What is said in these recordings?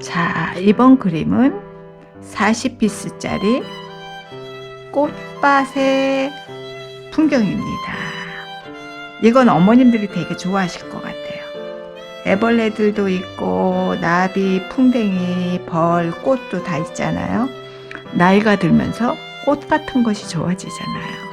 자, 이번 그림은 40피스짜리 꽃밭의 풍경입니다. 이건 어머님들이 되게 좋아하실 것 같아요. 애벌레들도 있고, 나비, 풍뎅이, 벌, 꽃도 다 있잖아요. 나이가 들면서 꽃 같은 것이 좋아지잖아요.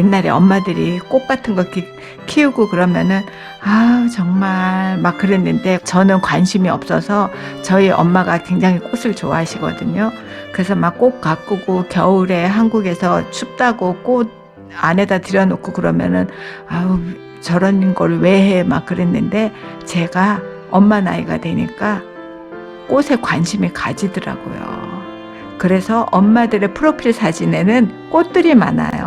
옛날에 엄마들이 꽃 같은 거 키, 키우고 그러면은 아 정말 막 그랬는데 저는 관심이 없어서 저희 엄마가 굉장히 꽃을 좋아하시거든요. 그래서 막 꽃 가꾸고 겨울에 한국에서 춥다고 꽃 안에다 들여놓고 그러면은 아우 저런 걸 왜 해 막 그랬는데 제가 엄마 나이가 되니까 꽃에 관심이 가지더라고요. 그래서 엄마들의 프로필 사진에는 꽃들이 많아요.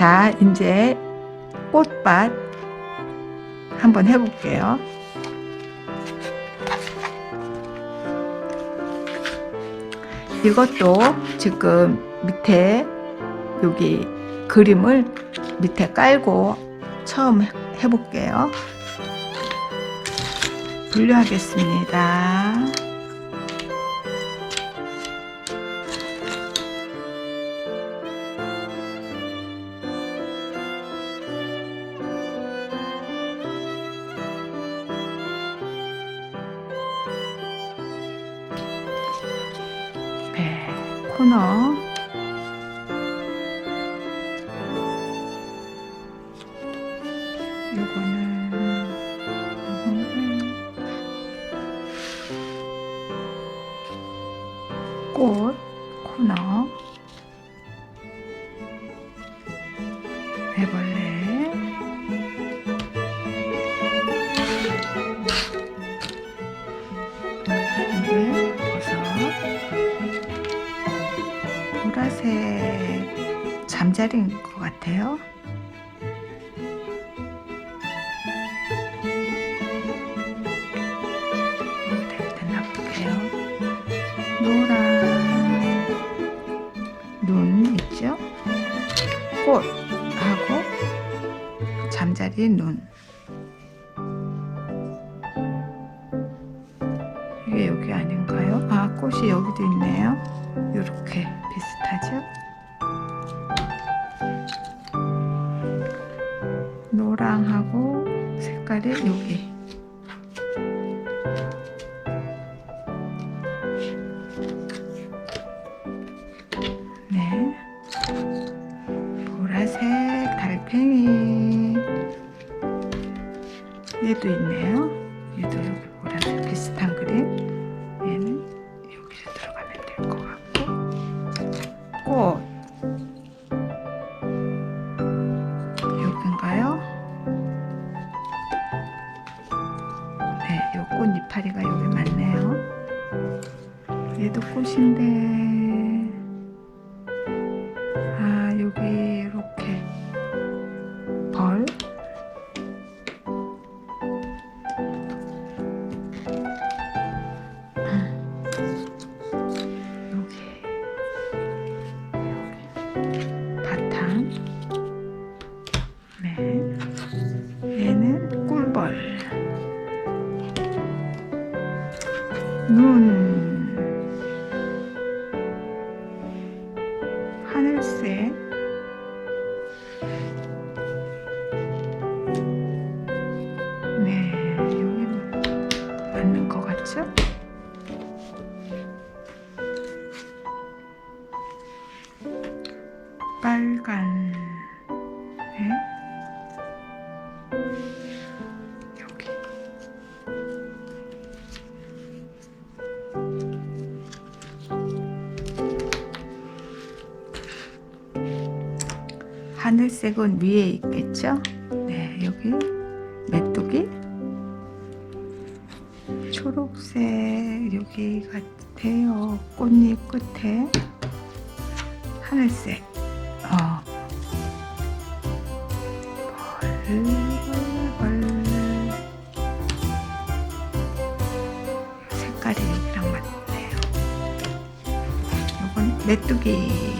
자, 이제 꽃밭 한번 해볼게요. 이것도 지금 밑에 여기 그림을 밑에 깔고 처음 해볼게요. 분류하겠습니다. 네, 코너. 요거는, 요거는 꽃, 코너. 애벌레. 잠자리인 것 같아요. 네, 됐나 볼게요. 노란 눈 있죠? 꽃하고 잠자리 눈. 이게 여기 아닌가요? 아, 꽃이 여기도 있네요. 이렇게 색깔이 여기. 네. 보라색 달팽이. 얘도 있네요. 얘도 꽃 이파리가 여기 많네요. 얘도 꽃인데 아 여기 하늘색 하늘색은 위에 있겠죠? 네, 여기 메뚜기 초록색 여기 같아요. 꽃잎 끝에 하늘색. 어. 벌, 벌, 벌. 색깔이 여기랑 맞네요. 이건 메뚜기.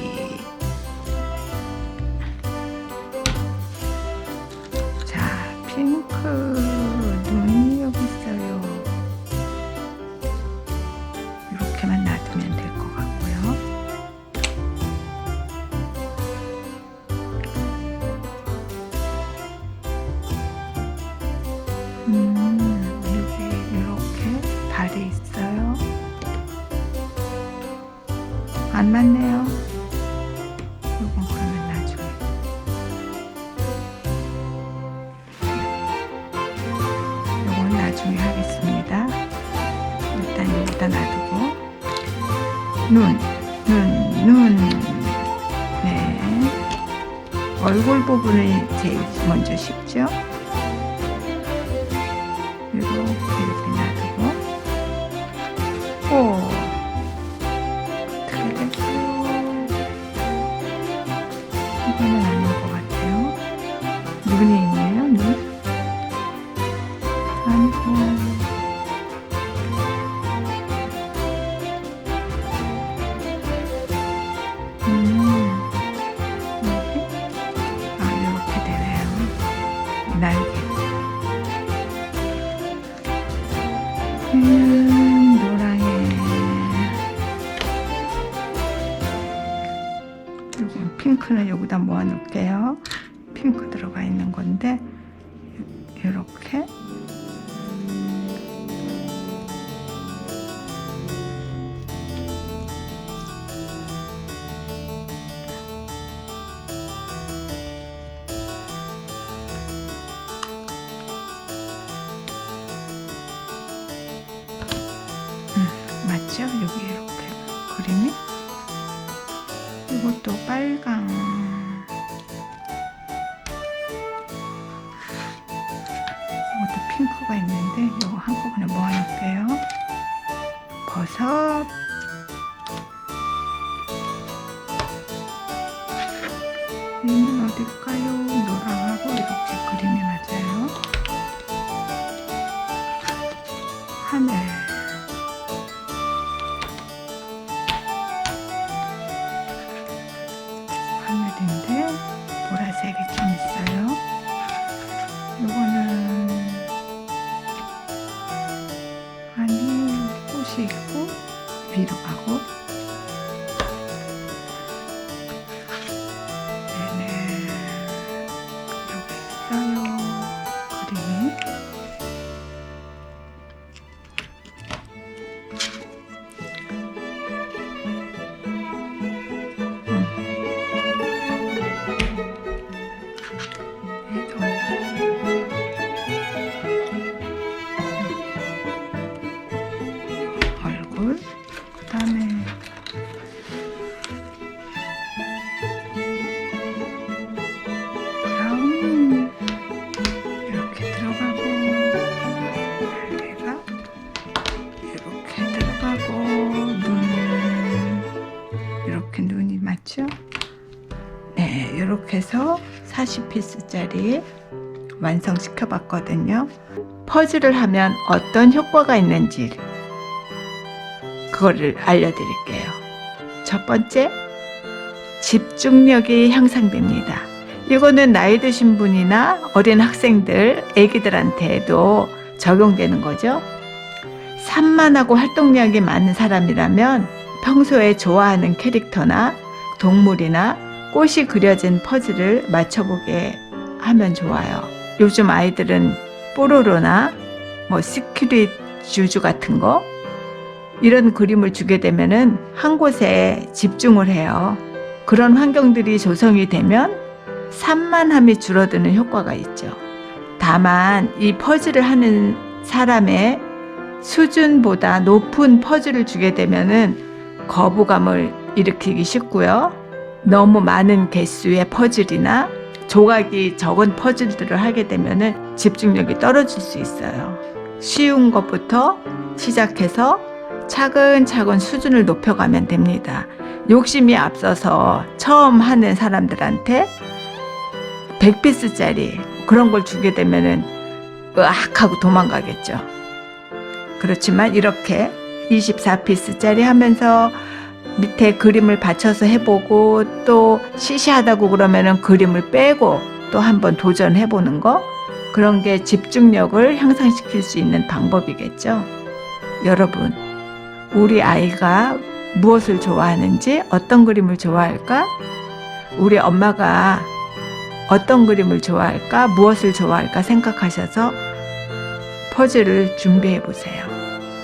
음, 여기 이렇게 달이 있어요. 안 맞네요. 이건 그러면 나중에. 이건 나중에 하겠습니다. 일단 여기다 놔두고. 눈, 눈, 눈. 네. 얼굴 부분을 제일 먼저 씹죠. 이거는 아닌 것 같아요. 눈이 있네요, 눈. 음? 아, 이렇게 되네요. 날개. 놓을게요. 핑크 들어가 있는 건데, 이렇게. 맞죠? 여기 이렇게 그림이 이것도 빨강 버섯 얘는 어딜까요? 노랑하고 이렇게 그림이 맞아요 하늘 하늘인데 보라색이 좀 있어요. 요거는 아니 꽃이 위로 가고 해서 40피스짜리 완성시켜 봤거든요. 퍼즐을 하면 어떤 효과가 있는지 그거를 알려드릴게요. 첫 번째, 집중력이 향상됩니다. 이거는 나이 드신 분이나 어린 학생들, 애기들한테도 적용되는 거죠. 산만하고 활동량이 많은 사람이라면 평소에 좋아하는 캐릭터나 동물이나 꽃이 그려진 퍼즐을 맞춰보게 하면 좋아요. 요즘 아이들은 뽀로로나 뭐 시크릿 주주 같은 거 이런 그림을 주게 되면은 한 곳에 집중을 해요. 그런 환경들이 조성이 되면 산만함이 줄어드는 효과가 있죠. 다만 이 퍼즐을 하는 사람의 수준보다 높은 퍼즐을 주게 되면은 거부감을 일으키기 쉽고요. 너무 많은 개수의 퍼즐이나 조각이 적은 퍼즐들을 하게 되면은 집중력이 떨어질 수 있어요. 쉬운 것부터 시작해서 차근차근 수준을 높여가면 됩니다. 욕심이 앞서서 처음 하는 사람들한테 100피스짜리 그런 걸 주게 되면은 으악 하고 도망가겠죠. 그렇지만 이렇게 24피스짜리 하면서 밑에 그림을 받쳐서 해보고 또 시시하다고 그러면은 그림을 빼고 또 한번 도전해 보는 거 그런 게 집중력을 향상시킬 수 있는 방법이겠죠. 여러분, 우리 아이가 무엇을 좋아하는지 어떤 그림을 좋아할까? 우리 엄마가 어떤 그림을 좋아할까? 무엇을 좋아할까 생각하셔서 퍼즐을 준비해 보세요.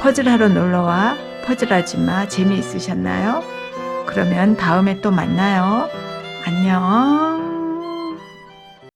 퍼즐 하러 놀러와 퍼즐하지 마. 재미있으셨나요? 그러면 다음에 또 만나요. 안녕.